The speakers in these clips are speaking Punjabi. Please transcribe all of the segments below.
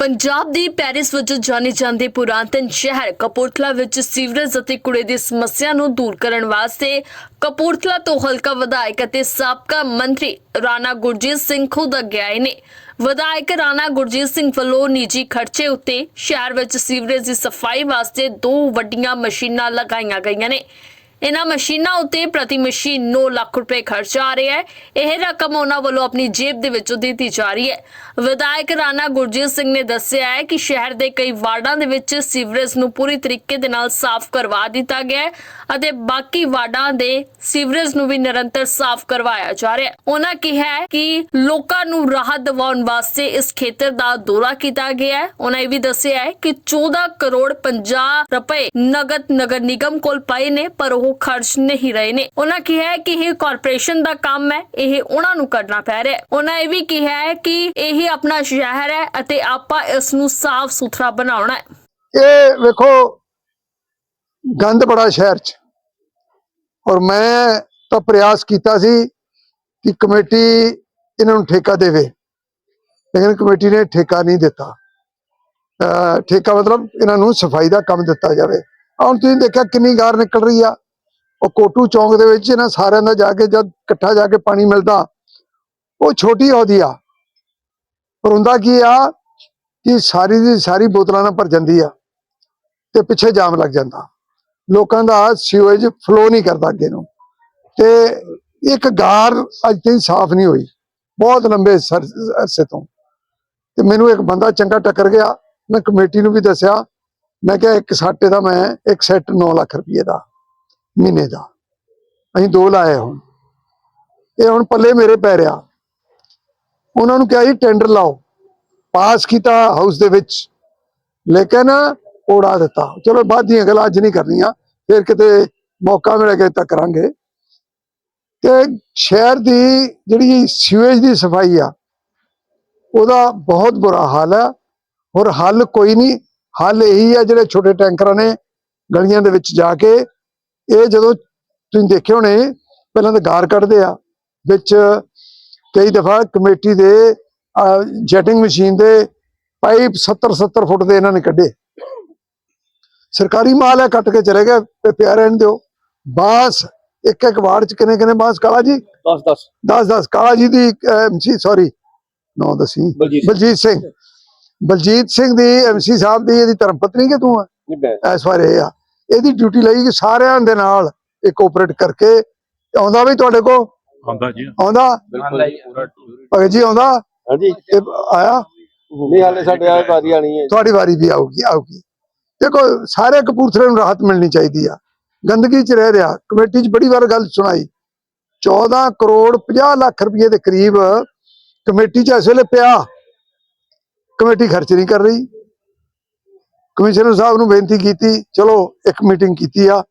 ਪੰਜਾਬ ਦੀ ਪੈਰਿਸ ਵਜੋਂ ਜਾਣੇ ਜਾਂਦੇ ਪੁਰਾਤਨ ਸ਼ਹਿਰ ਕਪੂਰਥਲਾ ਵਿੱਚ ਸੀਵਰੇਜ ਅਤੇ ਕੂੜੇ ਦੀ ਸਮੱਸਿਆ ਨੂੰ ਦੂਰ ਕਰਨ ਵਾਸਤੇ ਕਪੂਰਥਲਾ ਤੋਂ ਹਲਕਾ ਵਿਧਾਇਕ ਅਤੇ ਸਾਬਕਾ ਮੰਤਰੀ ਰਾਣਾ ਗੁਰਜੀਤ ਸਿੰਘ ਖੁਦ ਅੱਗੇ ਆਏ ਨੇ। ਵਿਧਾਇਕ ਰਾਣਾ ਗੁਰਜੀਤ ਸਿੰਘ ਵੱਲੋਂ ਨਿੱਜੀ ਖਰਚੇ ਉੱਤੇ ਸ਼ਹਿਰ ਵਿੱਚ ਸੀਵਰੇਜ ਦੀ ਸਫ਼ਾਈ ਵਾਸਤੇ ਦੋ ਵੱਡੀਆਂ ਮਸ਼ੀਨਾਂ ਲਗਾਈਆਂ ਗਈਆਂ ਨੇ। ਇਹਨਾਂ ਮਸ਼ੀਨਾਂ ਉੱਤੇ ਪ੍ਰਤੀ ਮਸ਼ੀਨ 9 ਲੱਖ ਰੁਪਏ ਖਰਚ ਆ ਰਿਹਾ ਹੈ। ਇਹ ਰਕਮ ਉਹਨਾਂ ਵੱਲੋਂ ਆਪਣੀ ਜੇਬ ਦੇ ਵਿੱਚੋਂ ਦਿੱਤੀ ਜਾ ਰਹੀ ਹੈ। ਵਿਧਾਇਕ ਰਾਣਾ ਗੁਰਜੀਤ ਸਿੰਘ ਨੇ ਦੱਸਿਆ ਹੈ ਕਿ ਸ਼ਹਿਰ ਦੇ ਕਈ ਵਾਰਡਾਂ ਦੇ ਵਿੱਚ ਸੀਵਰੇਜ ਨੂੰ ਪੂਰੀ ਤਰੀਕੇ ਦੇ ਨਾਲ ਸਾਫ਼ ਕਰਵਾ ਦਿੱਤਾ ਗਿਆ ਹੈ ਅਤੇ ਬਾਕੀ ਵਾਰਡਾਂ ਦੇ ਸੀਵਰੇਜ ਨੂੰ ਵੀ ਨਿਰੰਤਰ ਸਾਫ਼ ਕਰਵਾਇਆ ਜਾ ਰਿਹਾ ਹੈ। ਉਹਨਾਂ ਕਿਹਾ ਹੈ ਕਿ ਲੋਕਾਂ ਨੂੰ ਰਾਹਤ ਦਿਵਾਉਣ ਵਾਸਤੇ ਇਸ ਖੇਤਰ ਦਾ ਦੌਰਾ ਕੀਤਾ ਗਿਆ ਹੈ। ਉਹਨਾਂ ਇਹ ਵੀ ਦੱਸਿਆ ਹੈ ਕਿ 14 ਕਰੋੜ 50 ਰੁਪਏ ਨਗਦ ਨਗਰ ਨਿਗਮ ਕੋਲ ਪਏ ਨੇ, ਪਰ ਉਹ ਖਰਚ ਨਹੀਂ ਰਹੇ ਨੇ। ਉਹਨਾਂ ਕਿਹਾ ਹੈ ਕਿ ਇਹ ਕਾਰਪੋਰੇਸ਼ਨ ਦਾ ਕੰਮ ਹੈ, ਇਹ ਉਹਨਾਂ ਨੂੰ ਕਰਨਾ ਪੈ ਰਿਹਾ ਹੈ। ਉਹਨਾਂ ਇਹ ਵੀ ਕਿਹਾ ਹੈ ਕਿ ਇਹ ਆਪਣਾ ਸ਼ਹਿਰ ਹੈ ਅਤੇ ਆਪਾਂ ਇਸ ਨੂੰ ਸਾਫ਼ ਸੁਥਰਾ ਬਣਾਉਣਾ ਹੈ। ਇਹ ਵੇਖੋ, ਗੰਦ ਬੜਾ ਸ਼ਹਿਰ ਚ। ਔਰ ਮੈਂ ਤਾਂ ਪ੍ਰਯਾਸ ਕੀਤਾ ਸੀ ਕਿ ਕਮੇਟੀ ਇਹਨਾਂ ਨੂੰ ਠੇਕਾ ਦੇਵੇ। ਲੇਕਿਨ ਕਮੇਟੀ ਨੇ ਠੇਕਾ ਨਹੀਂ ਦਿੱਤਾ। ਠੇਕਾ ਮਤਲਬ ਇਹਨਾਂ ਨੂੰ ਸਫ਼ਾਈ ਦਾ ਕੰਮ ਦਿੱਤਾ ਜਾਵੇ। ਹੁਣ ਤੁਸੀਂ ਦੇਖਿਆ ਕਿੰਨੀ ਗਾਰ ਨਿਕਲ ਰਹੀ ਆ। ਉਹ ਕੋਟੂ ਚੌਂਕ ਦੇ ਵਿੱਚ ਇਹਨਾਂ ਸਾਰਿਆਂ ਦਾ ਜਾ ਕੇ ਜਦ ਇਕੱਠਾ ਜਾ ਕੇ ਪਾਣੀ ਮਿਲਦਾ, ਉਹ ਛੋਟੀ ਆਉਂਦੀ ਆ। ਪਰ ਹੁੰਦਾ ਕੀ ਆ ਕਿ ਸਾਰੀ ਦੀ ਸਾਰੀ ਬੋਤਲਾਂ ਨਾਲ ਭਰ ਜਾਂਦੀ ਆ ਤੇ ਪਿੱਛੇ ਜਾਮ ਲੱਗ ਜਾਂਦਾ। ਲੋਕਾਂ ਦਾ ਸੀਵੇਜ ਫਲੋ ਨਹੀਂ ਕਰਦਾ ਅੱਗੇ ਨੂੰ। ਤੇ ਇੱਕ ਗਾਰ ਅੱਜ ਤਾਈਂ ਸਾਫ਼ ਨਹੀਂ ਹੋਈ, ਬਹੁਤ ਲੰਬੇ ਅਰਸੇ ਤੋਂ। ਤੇ ਮੈਨੂੰ ਇੱਕ ਬੰਦਾ ਚੰਗਾ ਟੱਕਰ ਗਿਆ, ਮੈਂ ਕਮੇਟੀ ਨੂੰ ਵੀ ਦੱਸਿਆ, ਮੈਂ ਕਿਹਾ ਇੱਕ ਸਾਟੇ ਦਾ ਮੈਂ ਇੱਕ ਸੈੱਟ 9 ਲੱਖ ਰੁਪਏ ਦਾ। ਮਹੀਨੇ ਦਾ। ਅਸੀਂ ਦੋ ਲਾਏ ਹੁਣ। ਇਹ ਹੁਣ ਪੱਲੇ ਮੇਰੇ ਪੈ ਰਿਹਾ। ਉਹਨਾਂ ਨੂੰ ਕਿਹਾ ਜੀ ਟੈਂਡਰ ਲਾਓ। ਪਾਸ ਕੀਤਾ ਹਾਊਸ ਦੇ ਵਿੱਚ। ਲੇਕਿਨ ਉਡਾ ਦਿੱਤਾ। ਚਲੋ, ਬਾਅਦ ਦੀਆਂ ਗੱਲਾਂ ਅੱਜ ਨਹੀਂ ਕਰਨੀਆਂ। ਫਿਰ ਕਿਤੇ ਮੌਕਾ ਮਿਲੇਗਾ ਤਾਂ ਕਰਾਂਗੇ। ਤੇ ਸ਼ਹਿਰ ਦੀ ਜਿਹੜੀ ਸੀਵੇਜ ਦੀ ਸਫ਼ਾਈ ਆ, ਉਹਦਾ ਬਹੁਤ ਬੁਰਾ ਹਾਲ ਹੈ ਔਰ ਹੱਲ ਕੋਈ ਨਹੀਂ। ਹੱਲ ਇਹੀ ਹੈ ਜਿਹੜੇ ਛੋਟੇ ਟੈਂਕਰਾਂ ਨੇ ਗਲੀਆਂ ਦੇ ਵਿੱਚ ਜਾ ਕੇ ਇਹ ਜਦੋਂ ਤੁਸੀਂ ਦੇਖੇ ਹੋਣੇ ਪਹਿਲਾਂ ਤਾਂ ਗਾਰ ਕੱਢਦੇ ਆ ਵਿੱਚ ਕਈ ਦਫਾ ਕਮੇਟੀ ਦੇ ਜੈਟਿੰਗ ਮਸ਼ੀਨ ਦੇ ਪਾਈਪ 70 70 ਫੁੱਟ ਦੇ ਇਹਨਾਂ ਨੇ ਕੱਢੇ। ਸਰਕਾਰੀ ਮਾਲ ਹੈ ਕੱਟ ਕੇ ਚਲੇ ਗਏ ਤੇ ਪਿਆ ਰਹਿਣ ਦਿਓ। ਬਾਸ ਇੱਕ ਇੱਕ ਵਾਰਡ ਚ ਕਿਨੇ ਕਿਨੇ ਬਾਸ? ਕਾਲਾ ਜੀ? 10 10 10 10 ਕਾਲਾ ਜੀ ਦੀ ਐਮਸੀ ਸੌਰੀ ਨੋ ਦਸੀ। ਬਲਜੀਤ। ਸਿੰਘ। ਬਲਜੀਤ ਸਿੰਘ ਦੀ ਐਮਸੀ ਸਾਹਿਬ ਦੀ ਇਹਦੀ ਧਰਮ ਪਤਨੀ ਕਿ ਤੂੰ ਆ? ਇਸ ਵਾਰ ਇਹ ਆ। ਇਹਦੀ ਡਿਊਟੀ ਲਈ ਕਿ ਸਾਰਿਆਂ ਦੇ ਨਾਲ ਇਹ ਕੋਆਪਰੇਟ ਕਰਕੇ ਆਉਂਦਾ ਵੀ ਤੁਹਾਡੇ ਕੋ ਆਉਂਦਾ ਜੀ। ਆਉਂਦਾ? ਬਿਲਕੁਲ ਪੂਰਾ ਭਗਤ ਜੀ ਆਉਂਦਾ? ਹਾਂਜੀ। ਇਹ ਆਇਆ? ਨਹੀਂ ਹਾਲੇ ਸਾਡੇ ਆਏ ਵਾਰੀ ਆਣੀ ਹੈ। ਤੁਹਾਡੀ ਵਾਰੀ ਵੀ ਆਊਗੀ ਆਊਗੀ। ਦੇਖੋ ਸਾਰੇ ਕਪੂਰਥਲੇ ਨੂੰ ਰਾਹਤ ਮਿਲਣੀ ਚਾਹੀਦੀ ਆ। ਗੰਦਗੀ 'ਚ ਰਹਿ ਰਿਹਾ। ਕਮੇਟੀ 'ਚ ਬੜੀ ਵਾਰ ਗੱਲ ਸੁਣਾਈ। 14 ਕਰੋੜ 50 ਲੱਖ ਰੁਪਏ ਦੇ ਕਰੀਬ ਕਮੇਟੀ 'ਚ ਇਸ ਵੇਲੇ ਪਿਆ। ਕਮੇਟੀ ਖਰਚ ਨਹੀਂ ਕਰ ਰਹੀ। ਕਮਿਸ਼ਨਰ ਸਾਹਿਬ ਨੂੰ ਬੇਨਤੀ ਕੀਤੀ ਚਲੋ ਇੱਕ ਮੀਟਿੰਗ ਕੀਤੀ ਆ।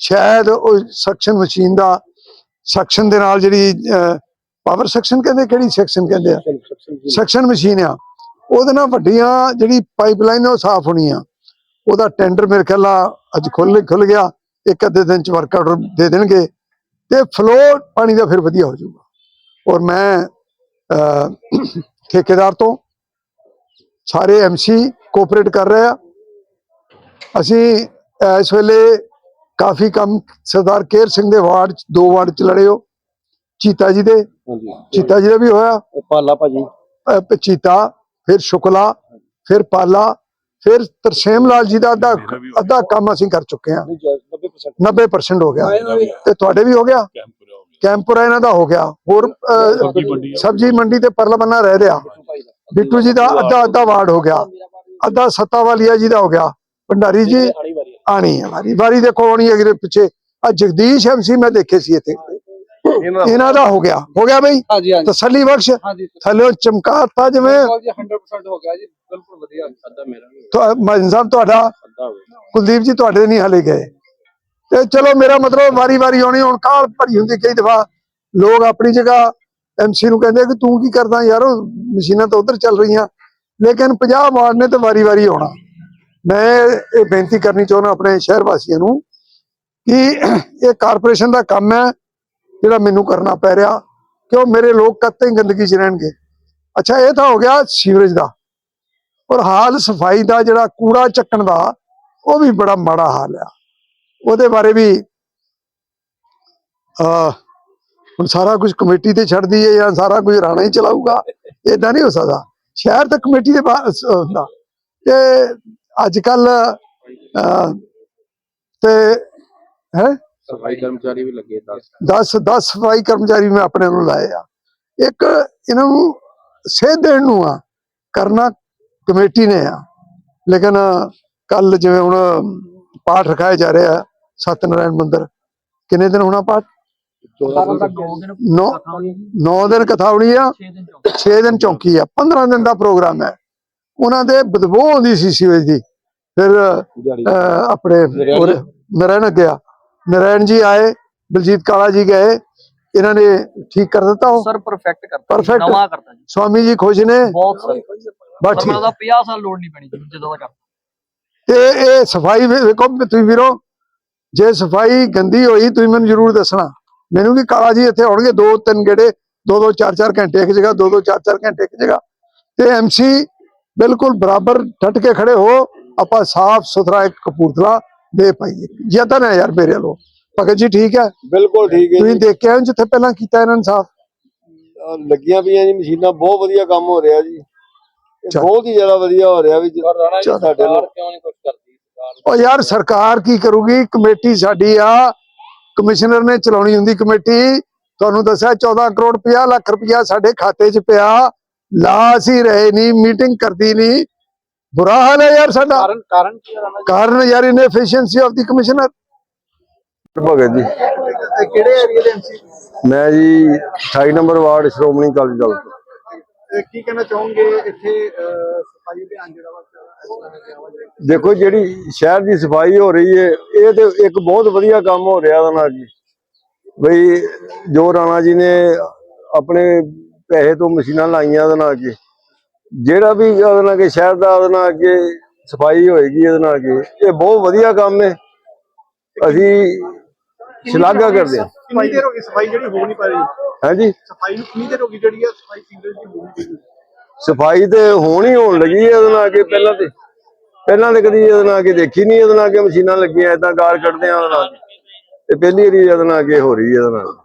ਸ਼ਾਇਦ ਉਹ ਸਕਸ਼ਨ ਮਸ਼ੀਨ ਦਾ ਸਕਸ਼ਨ ਦੇ ਨਾਲ ਜਿਹੜੀ ਪਾਵਰ ਸਕਸ਼ਨ ਕਹਿੰਦੇ ਕਿਹੜੀ ਸੈਕਸ਼ਨ ਕਹਿੰਦੇ ਆ? ਸਕਸ਼ਨ ਮਸ਼ੀਨ ਆ। ਉਹਦੇ ਨਾਲ ਵੱਡੀਆਂ ਜਿਹੜੀ ਪਾਈਪਲਾਈਨ ਉਹ ਸਾਫ਼ ਹੋਣੀ ਆ ਉਹਦਾ ਟੈਂਡਰ ਮੇਰੇ ਖਿਆਲ ਆ ਅੱਜ ਖੁੱਲ ਖੁੱਲ ਗਿਆ ਇੱਕ ਅੱਧੇ ਦਿਨ ਚ ਵਰਕ ਆਰਡਰ ਦੇ ਦੇਣਗੇ। ਤੇ ਫਲੋ ਪਾਣੀ ਦਾ ਫਿਰ ਵਧੀਆ ਹੋ ਜਾਊਗਾ। ਔਰ ਮੈਂ ਠੇਕੇਦਾਰ ਤੋਂ ਸਾਰੇ ਐਮਸੀ ਕੋਆਪਰੇਟ ਕਰ ਰਹੇ। ਆ ਅਸੀਂ ਇਸ ਵੇਲੇ ਕਾਫੀ ਕੰਮ ਸਰਦਾਰ ਕੇਰ ਸਿੰਘ ਦੇ ਵਾਰਡ ਚ ਦੋ ਵਾਰਡ ਚ ਲੜੇ ਹੋ ਚੀਤਾ ਜੀ ਦੇ। ਚੀਤਾ ਜੀ ਦਾ ਵੀ ਹੋਇਆ। ਪਾਲਾ ਭਾਜੀ। ਪਚੀਤਾ ਫਿਰ ਸ਼ੁਕਲਾ ਫਿਰ ਪਾਲਾ ਫਿਰ ਤਰਸੇਮ ਲਾਲ ਜੀ ਦਾ ਅੱਧਾ ਅੱਧਾ ਕੰਮ ਅਸੀਂ ਕਰ ਚੁੱਕੇ ਹਾਂ। ਨਹੀਂ 90% 90% ਹੋ ਗਿਆ। ਤੇ ਤੁਹਾਡੇ ਵੀ ਹੋ ਗਿਆ? ਕੈਂਪੂਰਾ ਇਹਨਾਂ ਦਾ ਹੋ ਗਿਆ। ਹੋਰ। ਸਬਜ਼ੀ ਮੰਡੀ ਤੇ ਪਰਲਮਨਾ ਰਹਿ ਰਿਹਾ। ਬਿੱਟੂ ਜੀ ਦਾ ਅੱਧਾ ਅੱਧਾ ਵਾਰਡ ਹੋ ਗਿਆ। ਅੱਧਾ ਸੱਤਾ ਵਾਲੀਆ ਜੀ ਦਾ ਹੋ ਗਿਆ। ਭੰਡਾਰੀ ਜੀ ਆਣੀ। ਆਣੀ ਹੈ ਵਾਰੀ। ਵਾਰੀ ਦੇਖੋ ਆਉਣੀ ਹੈ ਕਿਤੇ ਪਿੱਛੇ। ਆ ਜਗਦੀਸ਼ ਐਮਸੀ ਮੈਂ ਦੇਖੇ ਸੀ ਇੱਥੇ। ਇਹਨਾਂ ਦਾ ਹੋ ਗਿਆ। ਹੋ ਗਿਆ ਬਈ? ਹਾਂਜੀ ਹਾਂਜੀ। ਤਸੱਲੀ ਬਖਸ਼। ਥੱਲੇ ਚਮਕਾਤਾ ਜਿਵੇਂ। ਜੀ 100% ਹੋ ਗਿਆ ਜੀ। ਬਿਲਕੁਲ ਵਧੀਆ ਅੱਧਾ ਮੇਰਾ ਮਾਜਨ ਸਾਹਿਬ ਤੁਹਾਡਾ ਕੁਲਦੀਪ ਜੀ ਤੁਹਾਡੇ ਨਹੀਂ ਹਲੇ ਗਏ। ਤੇ ਚਲੋ ਮੇਰਾ ਮਤਲਬ ਵਾਰੀ ਵਾਰੀ ਆਉਣੀ। ਹੁਣ ਕਾਲ ਭਰੀ ਹੁੰਦੀ ਕਈ ਦਫਾ। ਲੋਕ ਆਪਣੀ ਜਗ੍ਹਾ ਐਮਸੀ ਨੂੰ ਕਹਿੰਦੇ ਕਿ ਤੂੰ ਕੀ ਕਰਦਾ ਯਾਰ ਮਸ਼ੀਨਾਂ ਤਾਂ ਉਧਰ ਚੱਲ ਰਹੀਆਂ। ਲੇਕਿਨ 50 ਵਾਰਡ ਨੇ ਤਾਂ ਵਾਰੀ ਵਾਰੀ ਆਉਣਾ। ਮੈਂ ਇਹ ਬੇਨਤੀ ਕਰਨੀ ਚਾਹੁੰਦਾ ਆਪਣੇ ਸ਼ਹਿਰ ਵਾਸੀਆਂ ਨੂੰ ਕਿ ਇਹ ਕਾਰਪੋਰੇਸ਼ਨ ਦਾ ਕੰਮ ਹੈ ਜਿਹੜਾ ਮੈਨੂੰ ਕਰਨਾ ਪੈ ਰਿਹਾ ਕਿਉਂ ਮੇਰੇ ਲੋਕ ਕਦ ਗੰਦਗੀ 'ਚ ਰਹਿਣਗੇ। ਅੱਛਾ, ਇਹ ਤਾਂ ਹੋ ਗਿਆ ਸੀਵਰੇਜ ਦਾ। ਔਰ ਹਾਲ ਸਫ਼ਾਈ ਦਾ ਜਿਹੜਾ ਕੂੜਾ ਚੱਕਣ ਦਾ, ਉਹ ਵੀ ਬੜਾ ਮਾੜਾ ਹਾਲ ਆ। ਉਹਦੇ ਬਾਰੇ ਵੀ ਆ ਹੁਣ ਸਾਰਾ ਕੁਝ ਕਮੇਟੀ ਤੇ ਛੱਡਦੀ ਹੈ ਜਾਂ ਸਾਰਾ ਕੁਝ ਰਾਣਾ ਹੀ ਚਲਾਊਗਾ ਇਦਾਂ ਨਹੀਂ ਹੋ ਸਕਦਾ। ਸ਼ਹਿਰ ਤਾਂ ਕਮੇਟੀ ਦੇ ਹੁੰਦਾ। ਤੇ ਅੱਜ ਕੱਲ ਤੇ ਹੈ? ਸਫ਼ਾਈ ਕਰਮਚਾਰੀ ਵੀ ਲੱਗੇ 10 10 10 ਸਫ਼ਾਈ ਕਰਮਚਾਰੀ ਮੈਂ ਆਪਣੇ ਨੂੰ ਲਾਏ ਆ। ਇੱਕ ਇਹਨਾਂ ਨੂੰ ਸੇਧ ਦੇਣ ਨੂੰ ਆ ਕਰਨਾ ਕਮੇਟੀ ਨੇ ਆ। ਲੇਕਿਨ ਕੱਲ ਜਿਵੇਂ ਹੁਣ ਪਾਠ ਰਖਾਇਆ ਜਾ ਰਿਹਾ ਸਤਨਾਰਾਇਣ ਮੰਦਿਰ ਕਿੰਨੇ ਦਿਨ ਹੋਣਾ ਪਾਠ? 14 ਤੱਕ ਨੌ 9 ਦਿਨ ਕਥਾ ਹੋਣੀ ਆ 6 ਦਿਨ ਚੌਂਕੀ। ਆ 15 ਦਿਨ ਦਾ ਪ੍ਰੋਗਰਾਮ ਹੈ। ਉਹਨਾਂ ਦੇ ਬਦਬੂ ਆਉਂਦੀ ਸੀ ਸੀਵੇਜ ਦੀ। ਫਿਰ ਆਪਣੇ ਨਰੈਣ ਗਿਆ ਨਰੈਣ ਜੀ ਆਏ ਬਲਜੀਤ ਕਾਲਾ ਜੀ ਗਏ। ਇਹਨਾਂ ਨੇ ਠੀਕ ਕਰ ਦਿੱਤਾ ਉਹ। ਸਰ ਪਰਫੈਕਟ ਕਰਤਾ Perfect? ਨਵਾਂ ਕਰਤਾ ਜੀ। ਸਵਾਮੀ ਜੀ ਖੁਸ਼ ਨੇ। ਬਹੁਤ ਸਰ। ਬਸ ਠੀਕ ਮਤਲਬ ਦਾ 50 ਸਾਲ ਲੋੜ ਨਹੀਂ ਪੈਣੀ ਜਦੋਂ ਦਾ ਕਰਤਾ। ਤੇ ਇਹ ਸਫ਼ਾਈ ਵੇ- ਵੇਖੋ ਤੁਸੀਂ ਵੀਰੋ ਜੇ ਸਫ਼ਾਈ ਗੰਦੀ ਹੋਈ ਤੁਸੀਂ ਮੈਨੂੰ ਜ਼ਰੂਰ ਦੱਸਣਾ। ਮੈਨੂੰ ਵੀ ਕਾਲਾ ਜੀ ਇੱਥੇ ਆਉਣਗੇ ਦੋ ਤਿੰਨ ਗੇੜੇ ਦੋ ਦੋ ਚਾਰ ਚਾਰ ਘੰਟੇ ਇੱਕ ਜਗ੍ਹਾ ਦੋ ਦੋ ਚਾਰ ਚਾਰ ਘੰਟੇ ਇੱਕ ਜਗ੍ਹਾ। ਤੇ ਐਮਸੀ ਬਿਲਕੁਲ ਬਰਾਬਰ ਡਟ ਕੇ ਖੜੇ ਹੋ ਆਪਾਂ ਸਾਫ਼ ਸੁਥਰਾ ਇੱਕ ਕਪੂਰਥਲਾ ਦੇ ਪਾਈਏ। ਯਤਨ ਹੈ ਯਾਰ ਮੇਰੇ ਵੱਲੋਂ। ਭਗਤ ਜੀ ਠੀਕ ਹੈ? ਬਿਲਕੁਲ ਠੀਕ ਹੈ ਤੁਸੀਂ ਦੇਖ ਕੇ ਆਏ ਹੋ ਜਿੱਥੇ ਪਹਿਲਾਂ ਕੀਤਾ ਇਹਨਾਂ ਨੇ ਸਾਫ਼? ਲੱਗੀਆਂ ਪਈਆਂ ਜੀ ਮਸ਼ੀਨਾਂ ਬਹੁਤ ਵਧੀਆ ਕੰਮ ਹੋ ਰਿਹਾ ਜੀ। ਬਹੁਤ ਹੀ ਜ਼ਿਆਦਾ ਵਧੀਆ ਹੋ ਰਿਹਾ ਵੀ। ਸਾਡੇ ਨਾਲ ਕਿਉਂ ਨਹੀਂ ਕੁਝ ਕਰਦੀ? ਉਹ ਯਾਰ ਸਰਕਾਰ ਕੀ ਕਰੂਗੀ? ਕਮੇਟੀ ਸਾਡੀ ਆ। ਕਮਿਸ਼ਨਰ ਨੇ ਚਲਾਉਣੀ ਹੁੰਦੀ ਕਮੇਟੀ। ਤੁਹਾਨੂੰ ਦੱਸਿਆ 14 ਕਰੋੜ 50 ਲੱਖ ਰੁਪਇਆ ਸਾਡੇ ਖਾਤੇ 'ਚ ਪਿਆ। ਲਾ ਅਸੀਂ ਰਹੇ ਨਹੀਂ ਮੀਟਿੰਗ ਕਰਦੀ ਨਹੀਂ ਬੁਰਾ ਹਾਲ ਹੈ ਯਾਰ ਸਾਡਾ। ਕਾਰਨ ਕਾਰਨ ਕੀ ਹੈ ਕਾਰਨ ਯਾਰ ਇਨਐਫੀਸ਼ੀਐਂਸੀ of the commissioner Bhagat ji. ਕਿਹੜੇ ਏਰੀਆ ਦੇ ਐਮਸੀ ਮੈਂ ਜੀ 28 ਨੰਬਰ ਵਾਰਡ ਸ਼੍ਰੋਮਣੀ ਅਕਾਲੀ ਦਲ ਤੋਂ। ਕੀ ਕਹਿਣਾ ਚਾਹੋਗੇ ਇੱਥੇ ਸਫ਼ਾਈ ਅਭਿਆਨ ਜਿਹੜਾ ਵਾ ਦੇਖੋ ਜਿਹੜੀ ਸ਼ਹਿਰ ਦੀ ਸਫ਼ਾਈ ਹੋ ਰਹੀ ਹੈ ਇਹ ਤੇ ਇੱਕ ਬਹੁਤ ਵਧੀਆ ਕੰਮ ਹੋ ਰਿਹਾ ਨਾਲ ਜੀ। ਬਈ ਜੋ ਰਾਣਾ ਜੀ ਨੇ ਆਪਣੇ ਪੈਸੇ ਤੋਂ ਮਸ਼ੀਨਾਂ ਲਾਈਆਂ ਉਹਦੇ ਨਾਲ ਕੀ ਜਿਹੜਾ ਵੀ ਉਹਦੇ ਨਾਲ ਕਿ ਸ਼ਹਿਰ ਦਾ ਉਹਦੇ ਨਾਲ ਕਿ ਸਫ਼ਾਈ ਹੋਏਗੀ ਇਹਦੇ ਨਾਲ ਕਿ ਇਹ ਬਹੁਤ ਵਧੀਆ ਕੰਮ ਹੈ। ਅਸੀਂ ਸ਼ਲਾਘਾ ਕਰਦੇ ਹਾਂ। ਕਿੰਨੀ ਦੇਰ ਹੋ ਗਈ ਸਫ਼ਾਈ ਜਿਹੜੀ ਹੋ ਨਹੀਂ ਪਾ ਰਹੀ? ਹਾਂਜੀ? ਸਫ਼ਾਈ ਨੂੰ ਕਿੰਨੀ ਦੇਰ ਹੋ ਗਈ ਜਿਹੜੀ ਆ ਸਫ਼ਾਈ ਸੀਵਰੇਜ ਦੀ ਹੋ ਨਹੀਂ ਸਫ਼ਾਈ ਤੇ ਹੋਣ ਹੀ ਹੋਣ ਲੱਗੀ ਹੈ ਇਹਦੇ ਨਾਲ ਕਿ ਪਹਿਲਾਂ ਤੇ। ਪਹਿਲਾਂ ਤੇ ਕਦੀ ਇਹਦੇ ਨਾਲ ਕਿ ਦੇਖੀ ਨਹੀਂ ਇਹਦੇ ਨਾਲ ਕਿ ਮਸ਼ੀਨਾਂ ਲੱਗੀਆਂ ਏਦਾਂ ਗਾਰ ਕੱਢਦੇ ਆ ਉਹਦੇ ਨਾਲ। ਤੇ ਪਹਿਲੀ ਵਾਰੀ ਇਹਦੇ ਨਾਲ ਕਿ ਹੋ ਰਹੀ ਹੈ ਇਹਦੇ ਨਾਲ।